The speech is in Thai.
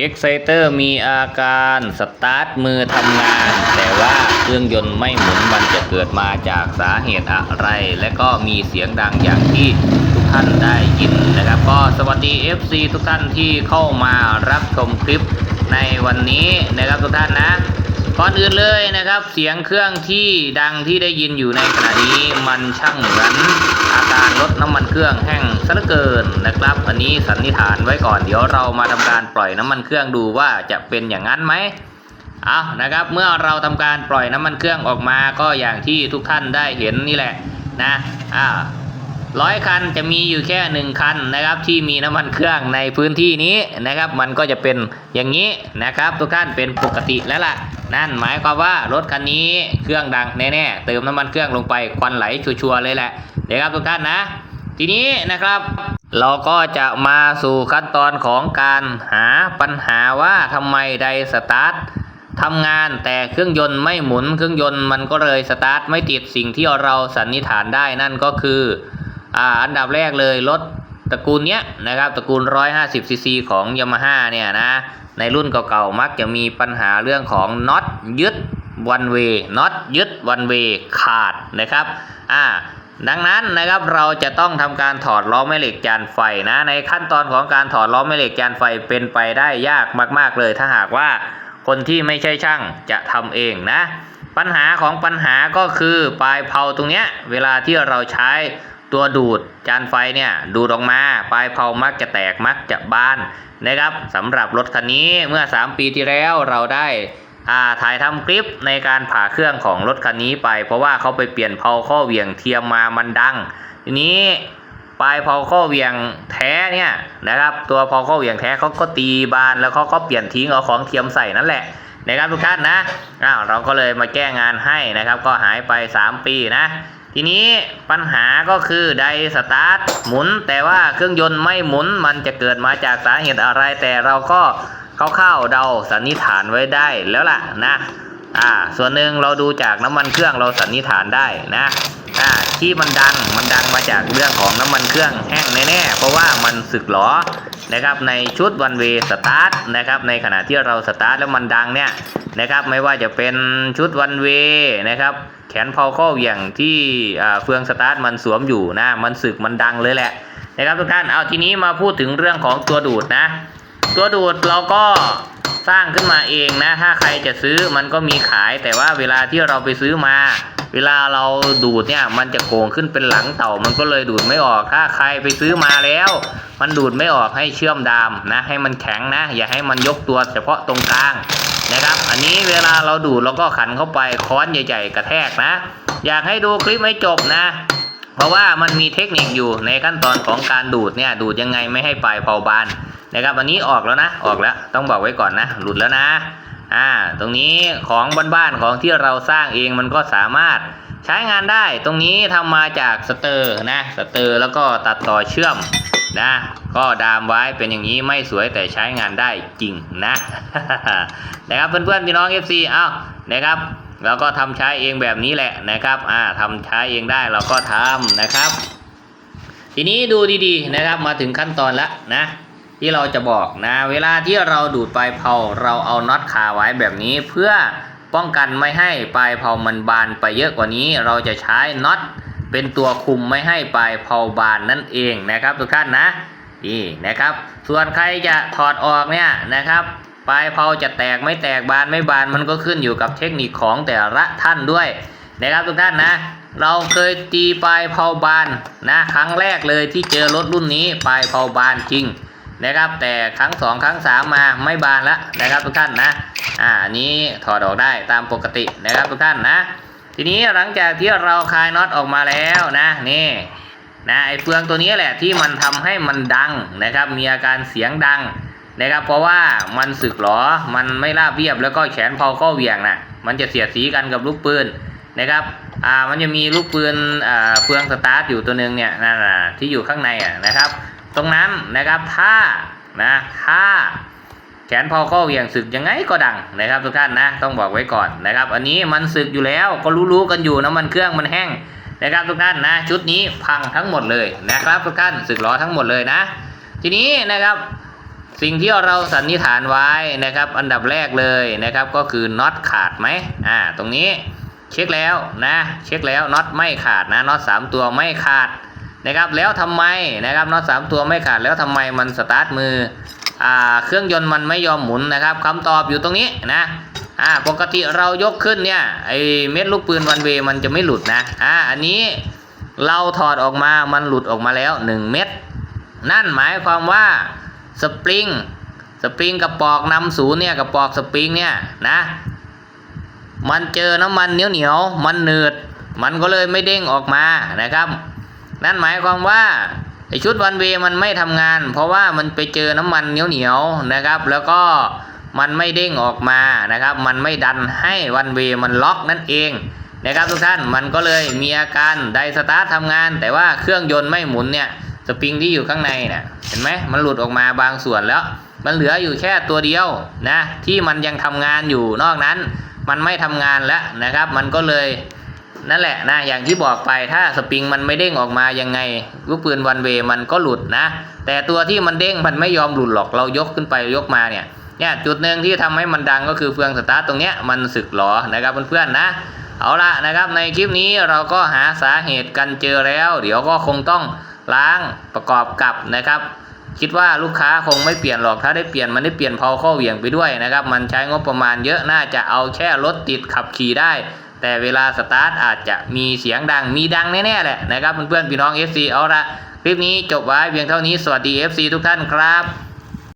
เอ็กไซเตอร์มีอาการสตาร์ทมือทำงาน แต่ว่าเครื่องยนต์ไม่หมุนมันจะเกิดมาจากสาเหตุอะไร และก็มีเสียงดังอย่างที่ทุกท่านได้ยินนะครับ ก็สวัสดี FC ทุกท่านที่เข้ามารับชมคลิปในวันนี้นะครับทุกท่านนะ ก่อนอื่นเลยนะครับ เสียงเครื่องที่ดังที่ได้ยินอยู่ในขณะนี้มันช่างเหมือนอาการรถน้ำมันเครื่องแห้งซะเหลือเกินนะครับ อันนี้สันนิษฐานไว้ก่อนเดี๋ยวเรามาทำการปล่อยน้ำมันเครื่องดูว่าจะเป็นอย่างนั้นไหมเอานะครับ เมื่อเราทำการปล่อยน้ำมันเครื่องออกมาก็อย่างที่ทุกท่านได้เห็นนี่แหละนะอ่า ร้อยคันจะมีอยู่แค่หนึ่งคันนะครับที่มีน้ำมันเครื่องในพื้นที่นี้นะครับ มันก็จะเป็นอย่างนี้นะครับ ทุกท่านเป็นปกติแล้วล่ะ นั่นหมายความว่ารถคันนี้เครื่องดังแน่ๆเติมน้ำมันเครื่องลงไปควันไหลชัวร์ๆเลยแหละเดี๋ยวครับทุกท่านนะ ทีนี้นะครับเราก็จะมาสู่ขั้นตอนของการหาปัญหาว่าทำไมไดสตาร์ททำงานแต่เครื่องยนต์ไม่หมุน เครื่องยนต์มันก็เลยสตาร์ทไม่ติดสิ่งที่เราสันนิษฐานได้นั่นก็คือ อ่าอันดับแรกเลยรถตระกูลเนี้ยนะครับตระกูล 150ซีซีของ Yamaha เนี่ยนะในรุ่นเก่าๆมักจะมีปัญหาเรื่องของน็อตยึดวันเวน็อตยึดวันเวขาดนะครับอ่าดังนั้นนะครับเราจะต้องทำการถอดล้อแม่เหล็กจานไฟนะในขั้นตอนของการถอดล้อแม่เหล็กจานไฟเป็นไปได้ยากมากๆเลย ถ้าหากว่าคนที่ไม่ใช่ช่างจะทำเองนะ ปัญหาของปัญหาก็คือปลายเผาตรงเนี้ยเวลาที่เราใช้ ตัวดูดจานไฟเนี่ยดูดออกมาปลายเผามักจะแตกมักจะบานนะครับสำหรับรถคันนี้เมื่อ 3 ปีที่แล้วเราได้าถ่ายทำคลิปในการผ่าเครื่องของรถคันนี้ไป เพราะว่าเขาไปเปลี่ยนเผาข้อเหวี่ยงเทียมมามันดัง ทีนี้ปลายเผาข้อเหวี่ยงแท้เนี่ยนะครับ ตัวเผาข้อเหวี่ยงแท้เขาก็ตีบานแล้วเขาก็เปลี่ยนทิ้งเอาของเทียมใส่นั่นแหละนะครับทุกท่านนะอ้าวเราก็เลยมาแก้งานให้นะครับ ก็หายไป 3 ปีนะ ทีนี้ปัญหาก็คือไดสตาร์ทหมุน แต่ว่าเครื่องยนต์ไม่หมุนมันจะเกิดมาจากสาเหตุอะไร แต่เราก็คร่าวๆเดาสันนิษฐานไว้ได้แล้วล่ะนะ อ่า ส่วนหนึ่งเราดูจากน้ำมันเครื่องเราสันนิษฐานได้นะ อ่าที่มันดังมันดังมาจากเรื่องของน้ำมันเครื่องแห้งแน่ๆเพราะว่ามันสึกหรอนะครับในชุดวันเวสตาร์ทนะครับในขณะที่เราสตาร์ทแล้วมันดังเนี่ยนะครับไม่ว่าจะเป็นชุดวันเวนะครับแขนพาข้อเหวี่ยงที่เฟืองสตาร์ทมันสวมอยู่นะมันสึกมันดังเลยแหละนะครับทุกท่านเอาทีนี้มาพูดถึงเรื่องของตัวดูดนะ ตัวดูดเราก็ สร้างขึ้นมาเองนะ ถ้าใครจะซื้อมันก็มีขาย แต่ว่าเวลาที่เราไปซื้อมา เวลาเราดูดเนี่ย มันจะโก่งขึ้นเป็นหลังเต่า มันก็เลยดูดไม่ออก ถ้าใครไปซื้อมาแล้ว มันดูดไม่ออกให้เชื่อมดามนะ ให้มันแข็งนะ อย่าให้มันยกตัวเฉพาะตรงกลางนะครับ อันนี้เวลาเราดูดเราก็ขันเข้าไปค้อนใหญ่ๆกระแทกนะ อยากให้ดูคลิปให้จบนะเพราะว่ามันมีเทคนิคอยู่ในขั้นตอนของการดูดเนี่ย ดูดยังไงไม่ให้ปลายเผาบาน นะครับอันนี้ออกแล้วนะออกแล้วต้องบอกไว้ก่อนนะ หลุดแล้วนะอ่าตรงนี้ของบ้านๆของที่เราสร้างเองมันก็สามารถใช้งานได้ตรงนี้ทำมาจากสเตอร์นะสเตอร์แล้วก็ตัดต่อเชื่อมนะก็ดามไว้เป็นอย่างนี้ไม่สวยแต่ใช้งานได้จริงนะนะครับเพื่อนๆพี่น้อง FC เอ้านะครับเราก็ทำใช้เองแบบนี้แหละนะครับอ่าทำใช้เองได้เราก็ทำนะครับ ทีนี้ดูดีๆนะครับมาถึงขั้นตอนแล้วนะ ที่เราจะบอกนะ เวลาที่เราดูดปลายเผาเราเอาน็อตคาไว้แบบนี้ เพื่อป้องกันไม่ให้ปลายเผามันบานไปเยอะกว่านี้ เราจะใช้น็อตเป็นตัวคุมไม่ให้ปลายเผาบานนั่นเองนะครับ ทุกท่านนะนี่นะครับ ส่วนใครจะถอดออกเนี่ยนะครับปลายเผาจะแตกไม่แตกบานไม่บานมันก็ขึ้นอยู่กับเทคนิคของแต่ละท่านด้วยนะครับทุกท่านนะ เราเคยตีปลายเผาบานนะครั้งแรกเลยที่เจอรถรุ่นนี้ปลายเผาบานจริง นะครับ แต่ครั้งสองครั้งสามมาไม่บานแล้วนะครับทุกท่านนะอ่านี้ถอดออกได้ตามปกตินะครับทุกท่านนะ ทีนี้หลังจากที่เราคลายน็อตออกมาแล้วนะนี่นะไอ้เฟืองตัวนี้แหละที่มันทำให้มันดังนะครับ มีอาการเสียงดังนะครับ เพราะว่ามันสึกหรอมันไม่ราบเรียบแล้วก็แขนพาก็เหวี่ยงน่ะมันจะเสียดสีกันกับลูกปืนนะครับอ่ามันจะมีลูกปืนอ่าเฟืองสตาร์ทอยู่ตัวหนึงเนี่ยนั่นน่ะที่อยู่ข้างในอะนะครับ ตรงนั้นนะครับถ้านะถ้าแขนพอข้อเหวี่ยงสึกยังไงก็ดังนะครับทุกท่านนะต้องบอกไว้ก่อนนะครับ อันนี้มันสึกอยู่แล้วก็รู้ๆกันอยู่น้ำมันเครื่องมันแห้งนะครับทุกท่านนะ ชุดนี้พังทั้งหมดเลยนะครับทุกท่านสึกล้อทั้งหมดเลยนะ ทีนี้นะครับสิ่งที่เราสันนิษฐานไว้นะครับ อันดับแรกเลยนะครับก็คือน็อตขาดไหมอ่าตรงนี้เช็คแล้วนะเช็คแล้วน็อตไม่ขาดนะน็อตสามตัวไม่ขาด นะครับแล้วทำไมนะครับน็อตสามตัวไม่ขาดแล้วทำไมมันสตาร์ทมืออ่าเครื่องยนต์มันไม่ยอมหมุนนะครับคำตอบอยู่ตรงนี้นะอ่าปกติเรายกขึ้นเนี่ยไอเม็ดลูกปืนวันเวมันจะไม่หลุดนะอ่าอันนี้เราถอดออกมามันหลุดออกมาแล้วหนึ่งเม็ดนั่นหมายความว่าสปริงสปริงกระปอกนำศูนย์เนี่ยกระปอกสปริงเนี่ยนะมันเจอน้ำมันเหนียวเหนียวมันหนืดมันก็เลยไม่เด้งออกมานะครับ นั่นหมายความว่าไอชุดวันเวมันไม่ทำงาน เพราะว่ามันไปเจอน้ำมันเหนียวเหนียวๆนะครับ แล้วก็มันไม่เด้งออกมานะครับ มันไม่ดันให้วันเวมันล็อกนั่นเองนะครับทุกท่านมันก็เลยมีอาการไดสตาร์ททำงาน แต่ว่าเครื่องยนต์ไม่หมุนเนี่ยสปริงที่อยู่ข้างในเนี่ยเห็นไหมมันหลุดออกมาบางส่วนแล้ว มันเหลืออยู่แค่ตัวเดียวนะที่มันยังทำงานอยู่นอกนั้น มันไม่ทำงานแล้วนะครับ มันก็เลย นั่นแหละนะอย่างที่บอกไปถ้าสปริงมันไม่เด้งออกมายังไงลูกปืนวันเวมันก็หลุดนะ แต่ตัวที่มันเด้งมันไม่ยอมหลุดหรอกเรายกขึ้นไปยกมาเนี่ยเนี่ยจุดหนึ่งที่ทำให้มันดังก็คือเฟืองสตาร์ทตรงเนี้ยมันสึกหรอนะครับเพื่อนๆนะ เอาละนะครับในคลิปนี้เราก็หาสาเหตุกันเจอแล้ว เดี๋ยวก็คงต้องล้างประกอบกับนะครับคิดว่าลูกค้าคงไม่เปลี่ยนหรอกถ้าได้เปลี่ยนมันได้เปลี่ยนเพาเข้าเหวี่ยงไปด้วยนะครับ มันใช้งบประมาณเยอะน่าจะเอาแค่รถติดขับขี่ได้ แต่เวลาสตาร์ทอาจจะมีเสียงดังมีดังแน่ๆแหละนะครับเพื่อนๆพี่น้อง FC เอาละคลิปนี้จบไว้เพียงเท่านี้สวัสดี FC ทุกท่านครับ